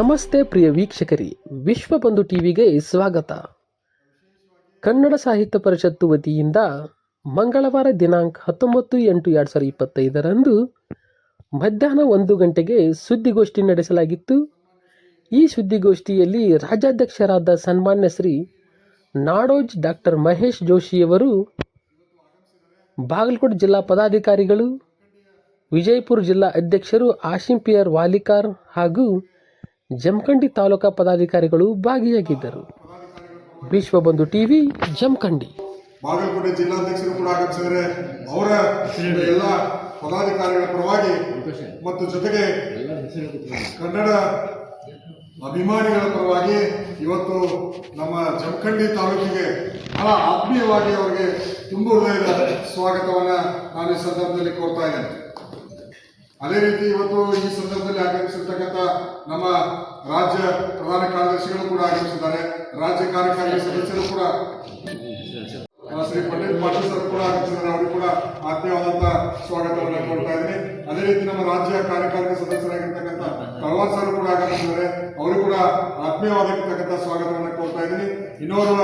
ನಮಸ್ತೆ ಪ್ರಿಯ ವೀಕ್ಷಕರಿ ವಿಶ್ವಬಂಧು ಟಿವಿಗೆ ಸ್ವಾಗತ. ಕನ್ನಡ ಸಾಹಿತ್ಯ ಪರಿಷತ್ತು ವತಿಯಿಂದ ಮಂಗಳವಾರ ದಿನಾಂಕ ಹತ್ತೊಂಬತ್ತು ಎಂಟು ಎರಡು ಸಾವಿರದ ಇಪ್ಪತ್ತೈದರಂದು ಮಧ್ಯಾಹ್ನ ಒಂದು ಗಂಟೆಗೆ ಸುದ್ದಿಗೋಷ್ಠಿ ನಡೆಸಲಾಗಿತ್ತು. ಈ ಸುದ್ದಿಗೋಷ್ಠಿಯಲ್ಲಿ ರಾಜ್ಯಾಧ್ಯಕ್ಷರಾದ ಸನ್ಮಾನ್ಯ ಶ್ರೀ ನಾಡೋಜ್ ಡಾಕ್ಟರ್ ಮಹೇಶ್ ಜೋಶಿಯವರು ಬಾಗಲಕೋಟೆ ಜಿಲ್ಲಾ ಪದಾಧಿಕಾರಿಗಳು, ವಿಜಯಪುರ ಜಿಲ್ಲಾ ಅಧ್ಯಕ್ಷರು ಆಶಿಂಪಿಯರ್ ವಾಲಿಕಾರ್ ಹಾಗೂ ಜಮಖಂಡಿ ತಾಲೂಕಾ ಪದಾಧಿಕಾರಿಗಳು ಭಾಗಿಯಾಗಿದ್ದರು. ವಿಶ್ವಬಂಧು ಟಿವಿ, ಜಮಖಂಡಿ. ಬಾಗಲಕೋಟೆ ಜಿಲ್ಲಾಧ್ಯಕ್ಷರು ಕೂಡ ಆಗಮಿಸಿದರೆ ಅವರ ಎಲ್ಲ ಪದಾಧಿಕಾರಿಗಳ ಪರವಾಗಿ ಮತ್ತು ಜೊತೆಗೆ ಕನ್ನಡ ಅಭಿಮಾನಿಗಳ ಪರವಾಗಿ ಇವತ್ತು ನಮ್ಮ ಜಮಖಂಡಿ ತಾಲೂಕಿಗೆ ಬಹಳ ಆತ್ಮೀಯವಾಗಿ ಅವರಿಗೆ ತುಂಬ ಹೃದಯದ ಸ್ವಾಗತವನ್ನು ನಾನು ಈ ಸಂದರ್ಭದಲ್ಲಿ ಕೋರ್ತಾ ಇದ್ದೇನೆ. ಅದೇ ರೀತಿ ಇವತ್ತು ಈ ಸಂದರ್ಭದಲ್ಲಿ ಆಗಮಿಸಿರ್ತಕ್ಕಂಥ ನಮ್ಮ ರಾಜ್ಯ ಪ್ರಧಾನ ಕಾರ್ಯದರ್ಶಿಗಳು ಕೂಡ ಆಗಮಿಸಿದ್ದಾರೆ. ರಾಜ್ಯ ಕಾರ್ಯಕಾರಿ ಸದಸ್ಯರು ಕೂಡ. ಶ್ರೀ ಪಟೇಲ್ ಪಾಟೀಲ್ ಸರ್ ಕೂಡ ಆಗಮಿಸಿದ್ದಾರೆ. ಅವರು ಕೂಡ ಆತ್ಮೀಯವಾದಂತಹ ಸ್ವಾಗತವನ್ನು ಕೊಡ್ತಾ ಇದ್ದೀನಿ. ಅದೇ ರೀತಿ ನಮ್ಮ ರಾಜ್ಯ ಕಾರ್ಯಕಾರಿ ಸದಸ್ಯರಾಗಿರ್ತಕ್ಕಂಥ ತಳವಾರ್ ಸರ್ ಕೂಡ ಆಗಮಿಸಿದ್ದಾರೆ ಅವರು ಕೂಡ ಆತ್ಮೀಯವಾಗಿರ್ತಕ್ಕಂಥ ಸ್ವಾಗತವನ್ನು ಕೊಡ್ತಾ ಇದ್ದೀನಿ. ಇನ್ನೋರ್ವ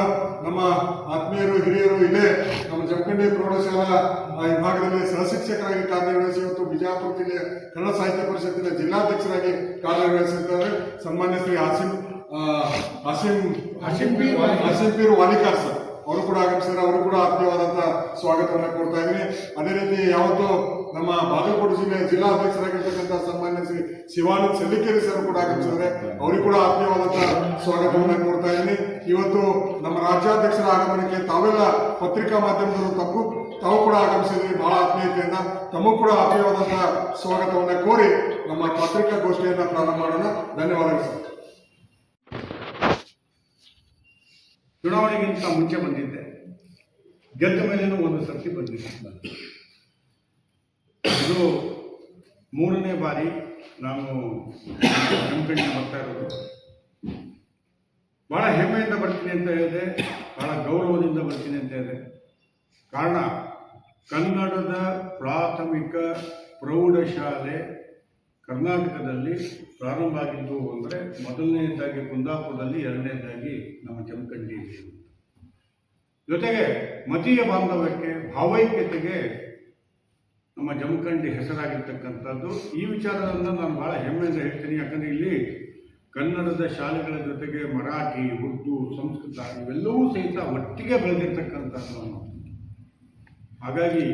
ನಮ್ಮ ಆತ್ಮೀಯರು ಹಿರಿಯರು ಇಲ್ಲೇ ನಮ್ಮ ಜಮಖಂಡಿ ಪ್ರೌಢಶಾಲಾ ವಿಭಾಗದಲ್ಲಿ ಸಹಶಿಕ್ಷಕರಾಗಿ ಕಾರ್ಯನಿರ್ವಹಿಸಿ ಮತ್ತು ಬಿಜಾಪುರ ಜಿಲ್ಲೆಯ ಕನ್ನಡ ಸಾಹಿತ್ಯ ಪರಿಷತ್ತಿನ ಜಿಲ್ಲಾಧ್ಯಕ್ಷರಾಗಿ ಕಾರ್ಯನಿರ್ವಹಿಸಿದ್ದಾರೆ. ಸನ್ಮಾನ್ಯ ಶ್ರೀ ಆಸಿಂ ಹಸಿಂ ಆಸಿಂ ಆಸಿಂ ಪೀರ್ ವಾಲಿಕಾರ್ ಸರ್. ಅವರು ಕೂಡ ಆಗಮಿಸಿದ್ದಾರೆ. ಅವರು ಕೂಡ ಆತ್ಮೀಯವಾದಂತಹ ಸ್ವಾಗತವನ್ನು ಕೊಡ್ತಾ ಇದ್ದೀನಿ. ರೀತಿ ಯಾವತ್ತು ನಮ್ಮ ಬಾಗಲಕೋಟೆ ಜಿಲ್ಲಾ ಅಧ್ಯಕ್ಷರಾಗಿರ್ತಕ್ಕಂಥ ಸನ್ಮಾನ್ಯ ಶ್ರೀ ಶಿವಾನಂದ್ ಸಲ್ಲಿಕೇರಿ ಸರ್ ಕೂಡ ಆಗಮಿಸಿದ್ದಾರೆ. ಅವರಿಗೂ ಕೂಡ ಆತ್ಮೀಯವಾದಂತಹ ಸ್ವಾಗತವನ್ನು ಕೊಡ್ತಾ ಇದ್ದೀನಿ. ಇವತ್ತು ನಮ್ಮ ರಾಜ್ಯಾಧ್ಯಕ್ಷರ ಆಗಮನಕ್ಕೆ ತಾವೆಲ್ಲ ಪತ್ರಿಕಾ ಮಾಧ್ಯಮದವರು ತಪ್ಪು, ತಾವು ಕೂಡ ಆಗಮಿಸಿದ್ವಿ ಬಹಳ ಆತ್ಮೀಯತೆಯಿಂದ. ತಮಗೂ ಕೂಡ ಆತ್ಮೀಯವಾದಂಥ ಸ್ವಾಗತವನ್ನು ಕೋರಿ ನಮ್ಮ ಪತ್ರಿಕಾಗೋಷ್ಠಿಯನ್ನು ಪ್ರಾರಂಭ ಮಾಡೋಣ. ಧನ್ಯವಾದಗಳು ಸರ್. ಚುನಾವಣೆಗಿಂತ ಮುಂಚೆ ಬಂದಿದ್ದೆ. ಗೆದ್ದ ಮೇಲೇನೂ ಒಂದು ಸರ್ತಿ ಬಂದಿದ್ದೆ. ಇದು ಮೂರನೇ ಬಾರಿ ನಾವು ಜಮಖಂಡಿ ಬರ್ತಾ ಇರೋದು. ಭಾಳ ಹೆಮ್ಮೆಯಿಂದ ಬರ್ತೀನಿ ಅಂತ ಹೇಳಿದೆ ಭಾಳ ಗೌರವದಿಂದ ಬರ್ತೀನಿ ಅಂತ ಹೇಳಿದೆ. ಕಾರಣ, ಕನ್ನಡದ ಪ್ರಾಥಮಿಕ ಪ್ರೌಢಶಾಲೆ ಕರ್ನಾಟಕದಲ್ಲಿ ಪ್ರಾರಂಭ ಆಗಿದ್ದು ಅಂದರೆ ಮೊದಲನೇದಾಗಿ ಕುಂದಾಪುರದಲ್ಲಿ ಎರಡನೇದಾಗಿ ನಮ್ಮ ಜಮಖಂಡಿ. ಜೊತೆಗೆ ಮತೀಯ ಬಾಂಧವ್ಯಕ್ಕೆ, ಭಾವೈಕ್ಯತೆಗೆ ನಮ್ಮ ಜಮಖಂಡಿ ಹೆಸರಾಗಿರ್ತಕ್ಕಂಥದ್ದು. ಈ ವಿಚಾರವನ್ನು ನಾನು ಭಾಳ ಹೆಮ್ಮೆಯಿಂದ ಹೇಳ್ತೀನಿ. ಯಾಕಂದರೆ ಇಲ್ಲಿ ಕನ್ನಡದ ಶಾಲೆಗಳ ಜೊತೆಗೆ ಮರಾಠಿ, ಉರ್ದು, ಸಂಸ್ಕೃತ ಇವೆಲ್ಲವೂ ಸಹಿತ ಒಟ್ಟಿಗೆ ಬೆಳೆದಿರ್ತಕ್ಕಂಥದ್ದು ನಾವು ಹಾಗಾಗಿ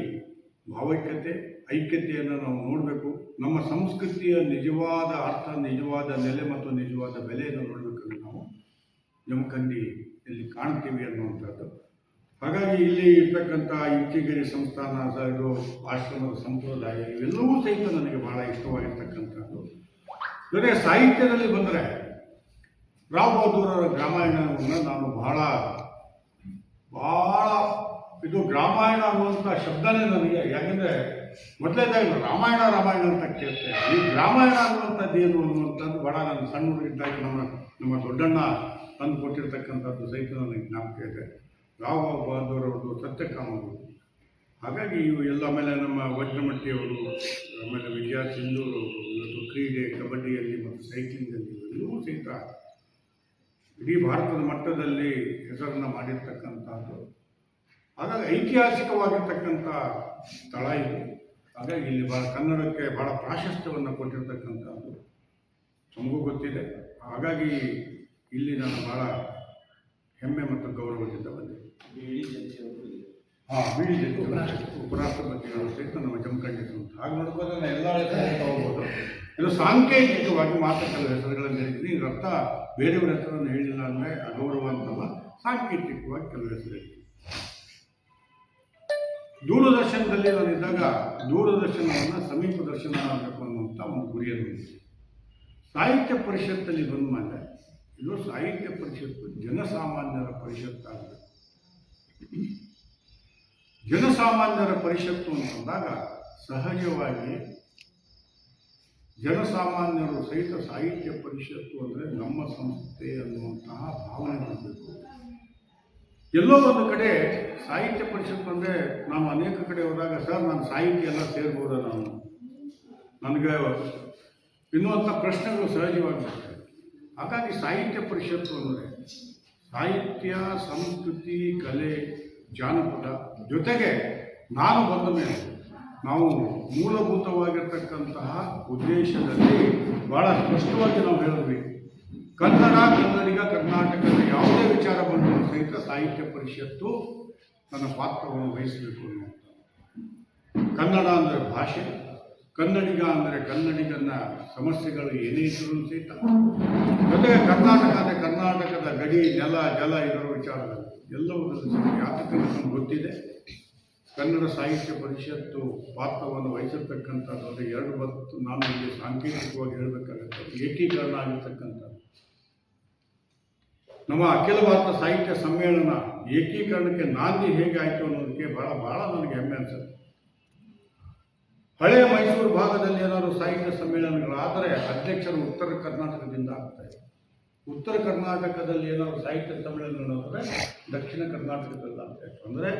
ಭಾವೈಕ್ಯತೆ, ಐಕ್ಯತೆಯನ್ನು ನಾವು ನೋಡಬೇಕು. ನಮ್ಮ ಸಂಸ್ಕೃತಿಯ ನಿಜವಾದ ಅರ್ಥ, ನಿಜವಾದ ನೆಲೆ ಮತ್ತು ನಿಜವಾದ ಬೆಲೆಯನ್ನು ನೋಡಬೇಕಂದ್ರೆ ನಾವು ಜಮಖಂಡಿಯಲ್ಲಿ ಕಾಣ್ತೀವಿ ಅನ್ನುವಂಥದ್ದು. ಹಾಗಾಗಿ ಇಲ್ಲಿ ಇರ್ತಕ್ಕಂಥ ಇಂಚಿಗಿರಿ ಸಂಸ್ಥಾನ ಸ- ಇದು ಆಶ್ರಮದ ಸಂಪ್ರದಾಯ, ಇವೆಲ್ಲವೂ ಸಹಿತ ನನಗೆ ಬಹಳ ಇಷ್ಟವಾಗಿರ್ತಕ್ಕಂಥದ್ದು. ಜೊತೆ ಸಾಹಿತ್ಯದಲ್ಲಿ ಬಂದರೆ ರಾವ್ ಬಹದ್ದೂರರ ರಾಮಾಯಣವನ್ನು ನಾನು ಬಹಳ ಬಹಳ ಇದು ರಾಮಾಯಣ ಅನ್ನುವಂಥ ಶಬ್ದನೇ ನನಗೆ, ಯಾಕೆಂದರೆ ಮೊದಲೇದಾಗಿ ರಾಮಾಯಣ ರಾಮಾಯಣ ಅಂತ ಕೇಳ್ತೇವೆ ಈ ರಾಮಾಯಣ ಅನ್ನುವಂಥದ್ದು ಏನು ಅನ್ನುವಂಥದ್ದು ಬಹಳ ನನ್ನ ಸಣ್ಣ ಹುಡುಗಿದ್ದಾಗ ನಮ್ಮ ನಮ್ಮ ದೊಡ್ಡಣ್ಣ ತಂದು ಕೊಟ್ಟಿರ್ತಕ್ಕಂಥದ್ದು ಸಹಿತ ನನಗೆ ಜ್ಞಾಪಕ ಇದೆ. ರಾವ್ ಬಹದ್ದೂರ್ ಸತ್ಯ ಸತ್ಯಕಾಮರು ಹಾಗಾಗಿ ಇವು ಎಲ್ಲ ಆಮೇಲೆ ನಮ್ಮ ವಜ್ರಮಟ್ಟಿಯವರು, ಆಮೇಲೆ ವಿಜಯ ಸಿಂಧೂರು, ಇವತ್ತು ಕ್ರೀಡೆ, ಕಬಡ್ಡಿಯಲ್ಲಿ ಮತ್ತು ಸೈಕ್ಲಿಂಗಲ್ಲಿ ಇವೆಲ್ಲವೂ ಸಹಿತ ಇಡೀ ಭಾರತದ ಮಟ್ಟದಲ್ಲಿ ಹೆಸರನ್ನು ಮಾಡಿರ್ತಕ್ಕಂಥದ್ದು. ಹಾಗಾಗಿ ಐತಿಹಾಸಿಕವಾಗಿರ್ತಕ್ಕಂಥ ಸ್ಥಳ ಇದು. ಹಾಗಾಗಿ ಇಲ್ಲಿ ಭಾಳ ಕನ್ನಡಕ್ಕೆ ಭಾಳ ಪ್ರಾಶಸ್ತ್ಯವನ್ನು ಕೊಟ್ಟಿರ್ತಕ್ಕಂಥದ್ದು. ನಮಗೂ ಗೊತ್ತಿದೆ. ಹಾಗಾಗಿ ಇಲ್ಲಿ ನಾನು ಭಾಳ ಹೆಮ್ಮೆ ಮತ್ತು ಗೌರವದಿಂದ ಬಂದೆ. ಹಾಂ ಬಿಡಿ ಉಪರಾಷ್ಟ್ರಪತಿಗಳು ಸಹಿತ ನಮ್ಮ ಜಮಖಂಡಿ ಸಂಸ್ಥೆ ಹಾಗೆ ನೋಡ್ಬೋದ್ರೆ ನಾನು ಎಲ್ಲ ತಗೋಬೋದು. ಇದು ಸಾಂಕೇತಿಕವಾಗಿ ಮಾತುಕತೆ ಹೆಸರುಗಳನ್ನು ಹೇಳಿದ್ದೀನಿ. ಇದರರ್ಥ ಬೇರೆಯವರ ಹೆಸರನ್ನು ಹೇಳಿಲ್ಲ ಅಂದರೆ ಅಗೌರವ ಅಂತಲ್ಲ ಸಾಂಕೇತಿಕವಾಗಿ ಕೆಲವು ಹೆಸರು ಹೇಳಿದ್ದೀನಿ ದೂರದರ್ಶನದಲ್ಲಿ ನಾನಿದ್ದಾಗ ದೂರದರ್ಶನವನ್ನು ಸಮೀಪ ದರ್ಶನ ಆಗಬೇಕು ಅನ್ನುವಂಥ ಒಂದು ಗುರಿಯನ್ನು ಸಾಹಿತ್ಯ ಪರಿಷತ್ತಲ್ಲಿ ಬಂದ ಮೇಲೆ ಇದು ಸಾಹಿತ್ಯ ಪರಿಷತ್ತು, ಜನಸಾಮಾನ್ಯರ ಪರಿಷತ್ತಾಗಬೇಕು ಜನಸಾಮಾನ್ಯರ ಪರಿಷತ್ತು ಅಂತಂದಾಗ ಸಹಜವಾಗಿ ಜನಸಾಮಾನ್ಯರು ಸಹಿತ ಸಾಹಿತ್ಯ ಪರಿಷತ್ತು ಅಂದರೆ ನಮ್ಮ ಸಂಸ್ಥೆ ಅನ್ನುವಂತಹ ಭಾವನೆ ಬರಬೇಕು. ಎಲ್ಲೋ ಒಂದು ಕಡೆ ಸಾಹಿತ್ಯ ಪರಿಷತ್ತು ಅಂದರೆ ನಾವು ಅನೇಕ ಕಡೆ ಹೋದಾಗ, ಸರ್, ನಾನು ಸಾಹಿತ್ಯ ಎಲ್ಲ ಸೇರ್ಬೋದ ನಾನು? ನನಗೆ ಇನ್ನುವಂಥ ಪ್ರಶ್ನೆಗಳು ಸಹಜವಾಗಿ ಹಾಗಾಗಿ ಸಾಹಿತ್ಯ ಪರಿಷತ್ತು ಅಂದರೆ ಸಾಹಿತ್ಯ, ಸಂಸ್ಕೃತಿ, ಕಲೆ, ಜಾನಪದ ಜೊತೆಗೆ ನಾನು ಬಂದ ಮೇಲೆ ನಾವು ಮೂಲಭೂತವಾಗಿರ್ತಕ್ಕಂತಹ ಉದ್ದೇಶದಲ್ಲಿ ಬಹಳ ಸ್ಪಷ್ಟವಾಗಿ ನಾವು ಹೇಳಿದ್ವಿ. ಕನ್ನಡ, ಕನ್ನಡಿಗ, ಕರ್ನಾಟಕದ ಯಾವುದೇ ವಿಚಾರ ಬಂದರೂ ಸಹಿತ ಸಾಹಿತ್ಯ ಪರಿಷತ್ತು ತನ್ನ ಪಾತ್ರವನ್ನು ವಹಿಸಬೇಕು ಅನ್ನುವಂಥ ಕನ್ನಡ ಅಂದರೆ ಭಾಷೆ. ಕನ್ನಡಿಗ ಅಂದರೆ ಕನ್ನಡಿಗನ ಸಮಸ್ಯೆಗಳು ಏನೇ ಇದ್ರೂ ಸಹಿತ. ಜೊತೆಗೆ ಕರ್ನಾಟಕ ಅಂದರೆ ಕರ್ನಾಟಕದ ಗಡಿ ನೆಲ ಜಲ ಇರೋ ವಿಚಾರದಲ್ಲಿ ಎಲ್ಲವೂ ನಮಗೆ ಗೊತ್ತಿದೆ. ಕನ್ನಡ ಸಾಹಿತ್ಯ ಪರಿಷತ್ತು ಪಾತ್ರವನ್ನು ವಹಿಸಿರ್ತಕ್ಕಂಥದ್ದು ಅಂದರೆ ಎರಡು ಬತ್ತು ನಾನು ಇಲ್ಲಿ ಸಾಂಕೇತಿಕವಾಗಿ ಹೇಳಬೇಕಾಗುತ್ತೆ ಏಕೀಕರಣ ಆಗಿರ್ತಕ್ಕಂಥದ್ದು. ನಮ್ಮ ಅಖಿಲ ಭಾರತ ಸಾಹಿತ್ಯ ಸಮ್ಮೇಳನ ಏಕೀಕರಣಕ್ಕೆ ನಾಂದಿ ಹೇಗಾಯಿತು ಅನ್ನೋದಕ್ಕೆ ಭಾಳ ಭಾಳ ನನಗೆ ಹೆಮ್ಮೆ ಅನ್ಸುತ್ತೆ. ಹಳೆಯ ಮೈಸೂರು ಭಾಗದಲ್ಲಿ ಏನಾದರೂ ಸಾಹಿತ್ಯ ಸಮ್ಮೇಳನಗಳಾದರೆ ಅಧ್ಯಕ್ಷರು ಉತ್ತರ ಕರ್ನಾಟಕದಿಂದ ಆಗ್ತಾರೆ ಉತ್ತರ ಕರ್ನಾಟಕದಲ್ಲಿ ಏನಾದರೂ ಸಾಹಿತ್ಯ ಸಮ್ಮೇಳನಗಳಾದರೆ ದಕ್ಷಿಣ ಕರ್ನಾಟಕದಲ್ಲಿ ಆಗ್ತಾ ಇತ್ತು. ಅಂದರೆ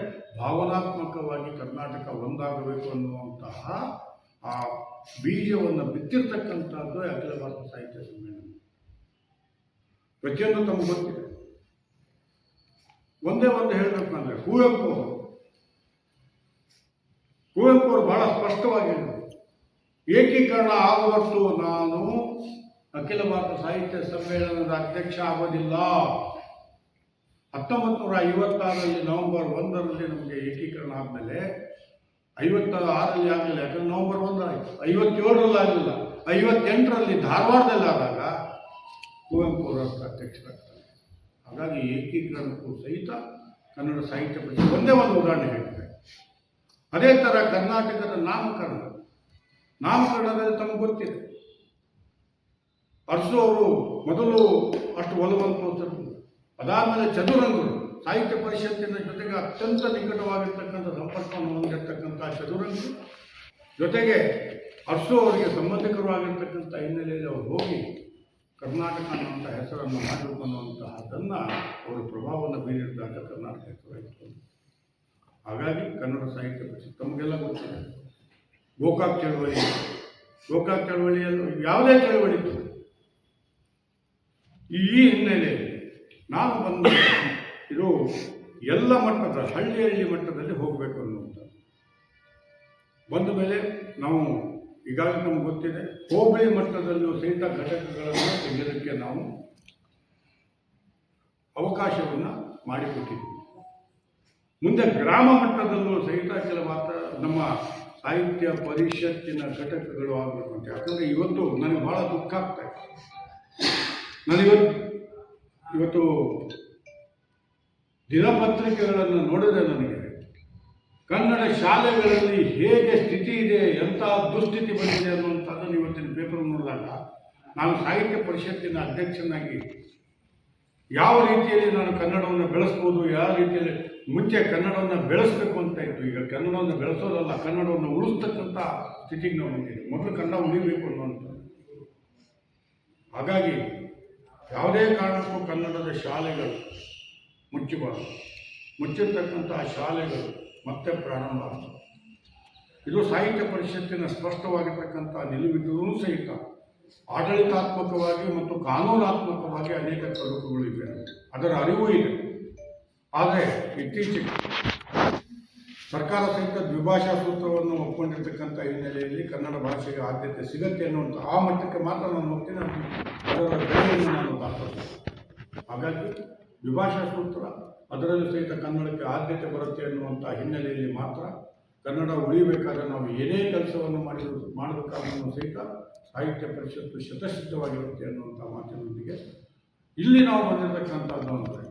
ಭಾವನಾತ್ಮಕವಾಗಿ ಕರ್ನಾಟಕ ಒಂದಾಗಬೇಕು ಅನ್ನುವಂತಹ ಆ ಬೀಜವನ್ನು ಬಿತ್ತಿರ್ತಕ್ಕಂಥದ್ದು ಅಖಿಲ ಭಾರತ ಸಾಹಿತ್ಯ ಸಮ್ಮೇಳನ. ಪ್ರತಿಯೊಂದು ತಮ್ಮ ಗೊತ್ತಿದೆ. ಒಂದೇ ಒಂದು ಹೇಳಬೇಕು ಅಂದರೆ ಕುವೆಂಪು ಕುವೆಂಪು ಅವರು ಬಹಳ ಸ್ಪಷ್ಟವಾಗಿ ಏಕೀಕರಣ ಆಗುವಷ್ಟು ನಾನು ಅಖಿಲ ಭಾರತ ಸಾಹಿತ್ಯ ಸಮ್ಮೇಳನದ ಅಧ್ಯಕ್ಷ ಆಗೋದಿಲ್ಲ. ಹತ್ತೊಂಬತ್ತು ನೂರ ಐವತ್ತಾರರಲ್ಲಿ ನವೆಂಬರ್ ಒಂದರಲ್ಲಿ ನಮಗೆ ಏಕೀಕರಣ ಆದಮೇಲೆ, ಐವತ್ತ ಆರಲ್ಲಿ ಆಗಲಿಲ್ಲ, ಯಾಕಂದ್ರೆ ನವೆಂಬರ್ ಒಂದು ಆಯಿತು. ಐವತ್ತೇಳರಲ್ಲಿ ಆಗಲಿಲ್ಲ. ಐವತ್ತೆಂಟರಲ್ಲಿ ಧಾರವಾಡದಲ್ಲಿ ಆದಾಗ ಕುವೆಂಪು ಅವರ ಅಧ್ಯಕ್ಷರಾಗ್ತಾರೆ. ಹಾಗಾಗಿ ಏಕೀಕರಣಕ್ಕೂ ಸಹಿತ ಕನ್ನಡ ಸಾಹಿತ್ಯ ಪರಿಷತ್ ಒಂದೇ ಒಂದು ಉದಾಹರಣೆ ಹೇಳ್ತಾರೆ ಅದೇ ಥರ ಕರ್ನಾಟಕದ ನಾಮಕರಣ. ನಾಮಕರಣದಲ್ಲಿ ತಮಗೆ ಗೊತ್ತಿದೆ. ಅರಸು ಅವರು ಮೊದಲು ಅಷ್ಟು ಒಲವನ್ನು ತೋರಿಸಿದ್ರು ಅದಾದಮೇಲೆ ಚದುರಂಗರು, ಸಾಹಿತ್ಯ ಪರಿಷತ್ತಿನ ಜೊತೆಗೆ ಅತ್ಯಂತ ನಿಕಟವಾಗಿರ್ತಕ್ಕಂಥ ಸಂಪರ್ಕವನ್ನು ಹೊಂದಿರತಕ್ಕಂಥ ಚದುರಂಗರು, ಜೊತೆಗೆ ಅರಸು ಅವರಿಗೆ ಸಂಬಂಧಿಕರು ಆಗಿರ್ತಕ್ಕಂಥ ಹಿನ್ನೆಲೆಯಲ್ಲಿ ಅವರು ಹೋಗಿ ಕರ್ನಾಟಕ ಅನ್ನುವಂಥ ಹೆಸರನ್ನು ಅನ್ನುವಂತಹದ್ದನ್ನು ಅವರು ಪ್ರಭಾವವನ್ನು ಬೀರಿದಾಗ ಕರ್ನಾಟಕ ಹೆಸರಾಯಿತು ಹಾಗಾಗಿ ಕನ್ನಡ ಸಾಹಿತ್ಯ ಪರಿಷತ್ ತಮಗೆಲ್ಲ ಗೊತ್ತಿದೆ. ಗೋಕಾಕ್ ಚಳವಳಿ, ಗೋಕಾಕ್ ಚಳವಳಿಯಲ್ಲೂ ಯಾವುದೇ ಚಳವಳಿ ಈ ಹಿನ್ನೆಲೆಯಲ್ಲಿ ನಾನು ಬಂದ ಇದು ಎಲ್ಲ ಮಟ್ಟದ ಹಳ್ಳಿ ಹಳ್ಳಿ ಮಟ್ಟದಲ್ಲಿ ಹೋಗಬೇಕು ಅನ್ನುವಂಥ ಬಂದ ಮೇಲೆ ನಾವು ಈಗಾಗಲೇ ನಮ್ಗೆ ಗೊತ್ತಿದೆ, ಹೋಬಳಿ ಮಟ್ಟದಲ್ಲೂ ಸಹಿತ ಘಟಕಗಳನ್ನು ತೆಗೆಯೋದಕ್ಕೆ ನಾವು ಅವಕಾಶವನ್ನು ಮಾಡಿಕೊಟ್ಟಿದ್ವಿ ಮುಂದೆ ಗ್ರಾಮ ಮಟ್ಟದಲ್ಲೂ ಸಹಿತ ಕೆಲ ಮಾತ್ರ ನಮ್ಮ ಸಾಹಿತ್ಯ ಪರಿಷತ್ತಿನ ಘಟಕಗಳು ಆಗಬೇಕು ಅಂತ ಯಾಕಂದರೆ ಇವತ್ತು ನನಗೆ ಭಾಳ ದುಃಖ ಆಗ್ತಾ ಇದೆ. ನಾನಿವತ್ತು ಇವತ್ತು ದಿನಪತ್ರಿಕೆಗಳನ್ನು ನೋಡಿದ್ರೆ ನನಗೆ ಕನ್ನಡ ಶಾಲೆಗಳಲ್ಲಿ ಹೇಗೆ ಸ್ಥಿತಿ ಇದೆ ಎಂಥ ದುಸ್ಥಿತಿ ಬಂದಿದೆ ಅನ್ನುವಂಥದ್ದನ್ನು ಇವತ್ತಿನ ಪೇಪರ್ ನೋಡಿದಾಗ, ನಾನು ಸಾಹಿತ್ಯ ಪರಿಷತ್ತಿನ ಅಧ್ಯಕ್ಷನಾಗಿ ಯಾವ ರೀತಿಯಲ್ಲಿ ನಾನು ಕನ್ನಡವನ್ನು ಬೆಳೆಸ್ಬೋದು, ಯಾವ ರೀತಿಯಲ್ಲಿ ಮುಂಚೆ ಕನ್ನಡವನ್ನು ಬೆಳೆಸಬೇಕು ಅಂತ ಇತ್ತು. ಈಗ ಕನ್ನಡವನ್ನು ಬೆಳೆಸೋದಲ್ಲ, ಕನ್ನಡವನ್ನು ಉಳಿಸ್ತಕ್ಕಂಥ ಸ್ಥಿತಿಗೆ ನಾವು ಬಂದಿದ್ದೀವಿ. ಮೊದಲು ಕನ್ನಡ ಉಳಿಬೇಕು ಅನ್ನೋಂಥ ಹಾಗಾಗಿ ಯಾವುದೇ ಕಾರಣಕ್ಕೂ ಕನ್ನಡದ ಶಾಲೆಗಳು ಮುಚ್ಚಬಾರದು. ಮುಚ್ಚಿರ್ತಕ್ಕಂತಹ ಶಾಲೆಗಳು ಮತ್ತೆ ಪ್ರಾರಂಭ ಇದು ಸಾಹಿತ್ಯ ಪರಿಷತ್ತಿನ ಸ್ಪಷ್ಟವಾಗಿರ್ತಕ್ಕಂಥ ನಿಲುವಿದ್ದರೂ ಸಹಿತ ಆಡಳಿತಾತ್ಮಕವಾಗಿ ಮತ್ತು ಕಾನೂನಾತ್ಮಕವಾಗಿ ಅನೇಕ ತೊಡಕುಗಳಿವೆ ಅದರ ಅರಿವು ಇದೆ. ಆದರೆ ಇತ್ತೀಚೆಗೆ ಸರ್ಕಾರ ಸಹಿತ ದ್ವಿಭಾಷಾ ಸೂತ್ರವನ್ನು ಒಪ್ಕೊಂಡಿರ್ತಕ್ಕಂಥ ಹಿನ್ನೆಲೆಯಲ್ಲಿ ಕನ್ನಡ ಭಾಷೆಗೆ ಆದ್ಯತೆ ಸಿಗುತ್ತೆ ಅನ್ನುವಂಥ ಆ ಮಟ್ಟಕ್ಕೆ ಮಾತ್ರ ನಾನು ಹೋಗ್ತೀನಿ. ಅದರ ಬೆಲೆಯನ್ನು ನಾನು ದಾಖಲಿಸ್ತೇನೆ. ಹಾಗಾಗಿ ದ್ವಿಭಾಷಾ ಸೂತ್ರ ಅದರಲ್ಲೂ ಸಹಿತ ಕನ್ನಡಕ್ಕೆ ಆದ್ಯತೆ ಬರುತ್ತೆ ಅನ್ನುವಂಥ ಹಿನ್ನೆಲೆಯಲ್ಲಿ ಮಾತ್ರ ಕನ್ನಡ ಉಳಿಬೇಕಾದ್ರೆ ನಾವು ಏನೇ ಕೆಲಸವನ್ನು ಮಾಡಿದ್ರು ಮಾಡಬೇಕಾದ್ರೂ ಸಹಿತ ಸಾಹಿತ್ಯ ಪರಿಷತ್ತು ಶತಸಿದ್ಧವಾಗಿರುತ್ತೆ ಅನ್ನುವಂಥ ಮಾತಿನೊಂದಿಗೆ ಇಲ್ಲಿ ನಾವು ಬಂದಿರತಕ್ಕಂಥದ್ದು ಅಂದರೆ